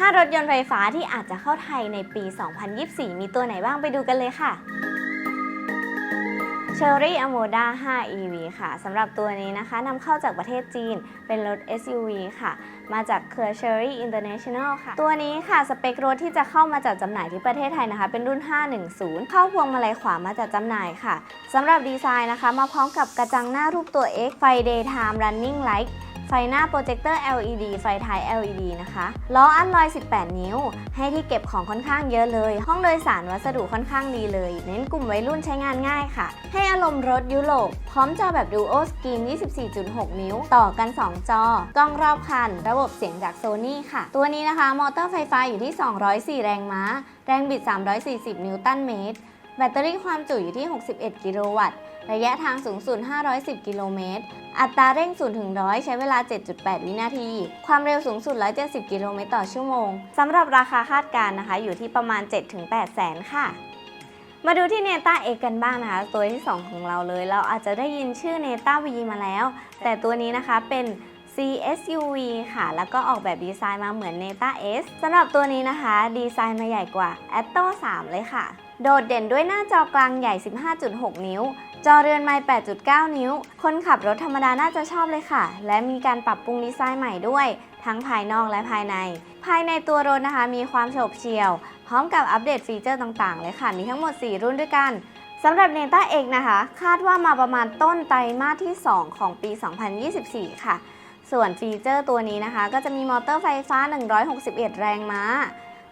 5 รถยนต์ไฟฟ้าที่อาจจะเข้าไทยในปี 2024 มีตัวไหนบ้างไปดูกันเลยค่ะ Cherry Amoda 5 EV ค่ะสำหรับตัวนี้นะคะนำเข้าจากประเทศจีน เป็นรถ SUV ค่ะ มาจากเครือ Cherry International ค่ะ ตัวนี้ค่ะ สเปครถที่จะเข้ามาจัดจำหน่ายที่ประเทศไทยนะคะ เป็นรุ่น 510 เข้าพวงมาลัยขวามาจัดจำหน่ายค่ะสำหรับดีไซน์นะคะ มาพร้อมกับกระจังหน้ารูปตัว X ไฟ Daytime Running Light ไฟหน้าโปรเจคเตอร์ LED ไฟท้าย LED นะคะล้ออันลอย 18 นิ้ว ให้ที่เก็บของค่อนข้างเยอะเลย ห้องโดยสารวัสดุค่อนข้างดีเลย เน้นกลุ่มวัยรุ่นใช้งานง่ายค่ะ ให้อารมณ์รถยุโรปพร้อมจอแบบ Duo Screen 24.6 นิ้ว ต่อกัน 2 จอกล้องรอบคัน ระบบเสียงจาก Sony ค่ะ ตัวนี้นะคะ มอเตอร์ไฟฟ้าอยู่ที่ 204 แรงม้า แรงบิด 340 นิวตันเมตร แบตเตอรี่ความจุอยู่ที่ 61 กิโลวัตต์ ระยะทางสูงสุด 510 กิโลเมตร อัตราเร่ง0ถึง100 ใช้เวลา 7.8 วินาที ความเร็วสูงสุด 170 กิโลเมตรต่อชั่วโมง สำหรับราคาคาดการณ์นะคะ อยู่ที่ประมาณ 7-8 แสนค่ะ มาดูที่เนต้าเอกันบ้างนะคะ ตัวที่ 2 ของเราเลย เราอาจจะได้ยินชื่อเนต้า V มาแล้ว แต่ตัวนี้นะคะเป็น CSUV ค่ะ แล้วก็ออกแบบดีไซน์มาเหมือน Neta S สำหรับตัวนี้นะคะ ดีไซน์มาใหญ่กว่า Atto 3 เลยค่ะ โดดเด่นด้วยหน้าจอกลางใหญ่ 15.6 นิ้ว จอเรือนไม้ 8.9 นิ้ว คนขับรถธรรมดาน่าจะชอบเลยค่ะ และมีการปรับปรุงดีไซน์ใหม่ด้วย ทั้งภายนอกและภายใน ภายในตัวรถนะคะ มีความโฉบเฉี่ยว พร้อมกับอัปเดตฟีเจอร์ต่างๆ เลยค่ะ มีทั้งหมด 4 รุ่นด้วยกันสำหรับ n e t a X นะคะ คาดว่ามาประมาณต้นไตรมาสที่ 2 ของปี 2024 ค่ะ ส่วนฟีเจอร์ตัวนี้นะคะ ก็จะมีมอเตอร์ไฟฟ้า 161 แรงม้า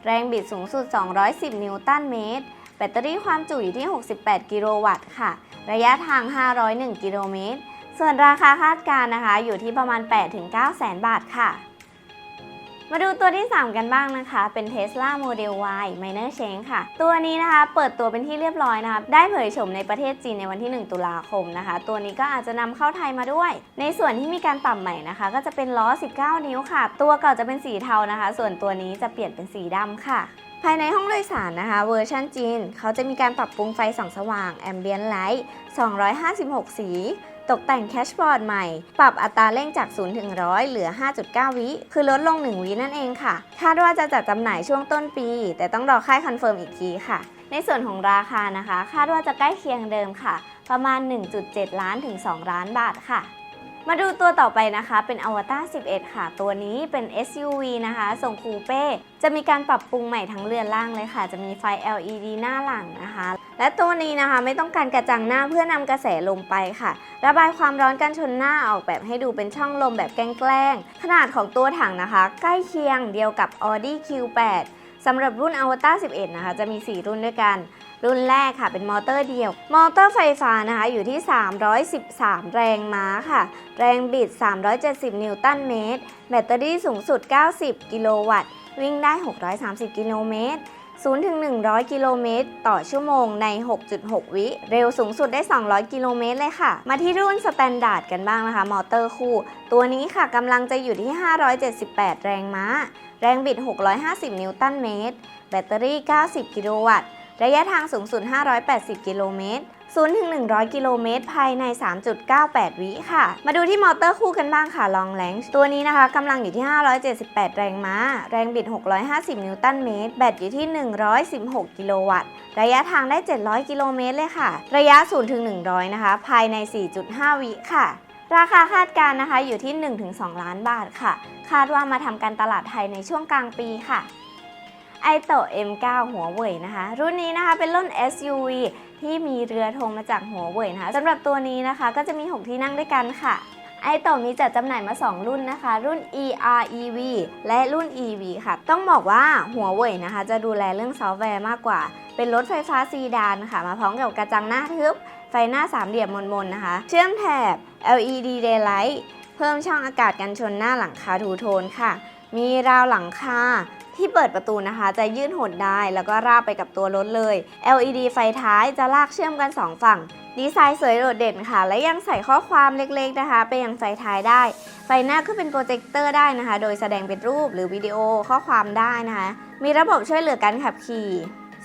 แรงบิดสูงสุด 210 นิวตันเมตร แบตเตอรี่ความจุอยู่ที่ 68 กิโลวัตต์ค่ะ ระยะทาง 501 กิโลเมตร ส่วนราคาคาดการณ์นะคะ อยู่ที่ประมาณ 8-9 แสนบาทค่ะ มาดูตัวที่ 3 กันบ้างนะคะ เป็น Tesla Model Y Minor Change ค่ะ ตัวนี้นะคะเปิดตัวเป็นที่เรียบร้อยนะคะ ได้เผยโฉมในประเทศจีนในวันที่ 1 ตุลาคมนะคะ ตัวนี้ก็อาจจะนำเข้าไทยมาด้วย ในส่วนที่มีการปรับใหม่นะคะ ก็จะเป็นล้อ 19 นิ้วค่ะ ตัวเก่าจะเป็นสีเทานะคะ ส่วนตัวนี้จะเปลี่ยนเป็นสีดำค่ะ ภายในห้องโดยสารนะคะ เวอร์ชันจีน เขาจะมีการปรับปรุงไฟส่องสว่าง Ambient Light 256 สี ตกแต่งแคชบอร์ดใหม่ ปรับอัตราเร่งจาก 0 ถึง 100 เหลือ 5.9 วิ คือลดลง 1 วินั่นเองค่ะ คาดว่าจะจัดจำหน่ายช่วงต้นปี แต่ต้องรอค่ายคอนเฟิร์มอีกทีค่ะ ในส่วนของราคานะคะ คาดว่าจะใกล้เคียงเดิมค่ะ ประมาณ 1.7 ล้านถึง 2 ล้านบาทค่ะ มาดูตัวต่อไปนะคะ เป็น Avatar 11 ค่ะ ตัวนี้เป็น SUV นะคะส่งคูเป้ จะมีการปรับปรุงใหม่ทั้งเรือนล่างเลยค่ะ จะมีไฟ LED หน้าหลังนะคะ และตัวนี้นะคะไม่ต้องการกระจังหน้าเพื่อนำกระแสลมไปค่ะ ระบายความร้อนกันชนหน้าออกแบบให้ดูเป็นช่องลมแบบแกล้ง ขนาดของตัวถังนะคะ ใกล้เคียงเดียวกับ Audi Q8 สำหรับรุ่น Avatar 11 นะคะ จะมี 4 รุ่นด้วยกัน รุ่นแรกค่ะ เป็นมอเตอร์เดียว มอเตอร์ไฟฟ้านะคะ อยู่ที่ 313 แรงม้าค่ะ แรงบิด 370 นิวตันเมตร แบตเตอรี่สูงสุด 90 กิโลวัตต์ วิ่งได้ 630 กิโลเมตร 0ถึง100 กิโลเมตรต่อชั่วโมงใน 6.6 วิ เร็วสูงสุดได้ 200 กิโลเมตรเลยค่ะ มาที่รุ่นสแตนดาร์ดกันบ้างนะคะ มอเตอร์คู่ ตัวนี้ค่ะกำลังจะอยู่ที่ 578 แรงม้า แรงบิด 650 นิวตันเมตร แบตเตอรี่ 90 กิโลวัตต์ ระยะทางสูงสุด 580 กิโลเมตร 0 ถึง 100 กิโลเมตร ภายใน 3.98 วิค่ะ มาดูที่มอเตอร์คู่กันบ้างค่ะ ลองแรงตัวนี้นะคะกำลังอยู่ที่ 578 แรงม้า แรงบิด 650 นิวตันเมตร แบตอยู่ที่ 116 กิโลวัตต์ ระยะทางได้ 700 กิโลเมตรเลยค่ะ ระยะ 0 ถึง 100 นะคะ ภายใน 4.5 วิค่ะ ราคาคาดการณ์นะคะอยู่ที่ 1-2 ล้านบาทค่ะ คาดว่ามาทำการตลาดไทยในช่วงกลางปีค่ะ ไอโต M9 หัวเว่ยนะคะ รุ่นนี้นะคะเป็นรุ่น SUV ที่มีเรือธงมาจากหัวเว่ยนะคะสำหรับตัวนี้นะคะก็จะมี 6 ที่นั่งด้วยกันค่ะ ไอโตมีจัดจำหน่ายมา 2 รุ่นนะคะ รุ่น EREV และรุ่น EV ค่ะ ต้องบอกว่าหัวเว่ยนะคะ จะดูแลเรื่องซอฟต์แวร์มากกว่า เป็นรถไฟฟ้าซีดานค่ะ มาพร้อมกับกระจังหน้าทึบ ไฟหน้าสามเหลี่ยมมนๆนะคะ เชื่อมแถบ LED daylight เพิ่มช่องอากาศกันชนหน้าหลังคาทูโทนค่ะ มีราวหลังคา ที่เปิดประตูนะคะ จะยื่นหดได้แล้วก็ราบไปกับตัวรถเลย LED ไฟท้ายจะลากเชื่อมกัน 2 ฝั่ง ดีไซน์สวยโดดเด่นค่ะ และยังใส่ข้อความเล็กๆนะคะไปยังไฟท้ายได้ ไฟหน้าก็เป็นโปรเจคเตอร์ได้นะคะ โดยแสดงเป็นรูปหรือวิดีโอข้อความได้นะคะ มีระบบช่วยเหลือการขับขี่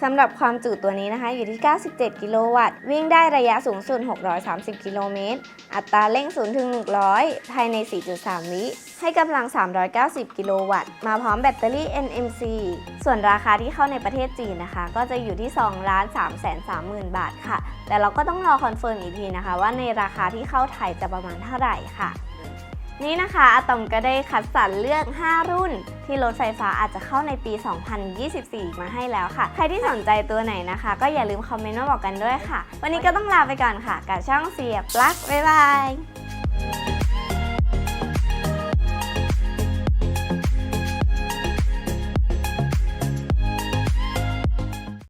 สำหรับความจุตัวนี้นะคะอยู่ที่ 97 กิโลวัตต์ วิ่งได้ระยะสูงสุด 630 กิโลเมตร อัตราเร่ง 0 ถึง 100 ภายใน 4.3 วิ ให้กำลัง 390 กิโลวัตต์ มาพร้อมแบตเตอรี่ NMC ส่วนราคาที่เข้าในประเทศจีนนะคะ ก็จะอยู่ที่ 2 ล้าน3แสน30,000 บาทค่ะ แต่เราก็ต้องรอคอนเฟิร์มอีกทีนะคะ ว่าในราคาที่เข้าไทยจะประมาณเท่าไหร่ค่ะ นี่นะคะอะตอมก็ได้คัดสรรเลือก 5 รุ่น ที่รถไฟฟ้าอาจจะเข้าในปี 2024 มาให้แล้วค่ะ ใครที่สนใจตัวไหนนะคะ ก็อย่าลืมคอมเมนต์มาบอกกันด้วยค่ะ วันนี้ก็ต้องลาไปก่อนค่ะ กับช่องเสียบปลั๊กบ๊ายบาย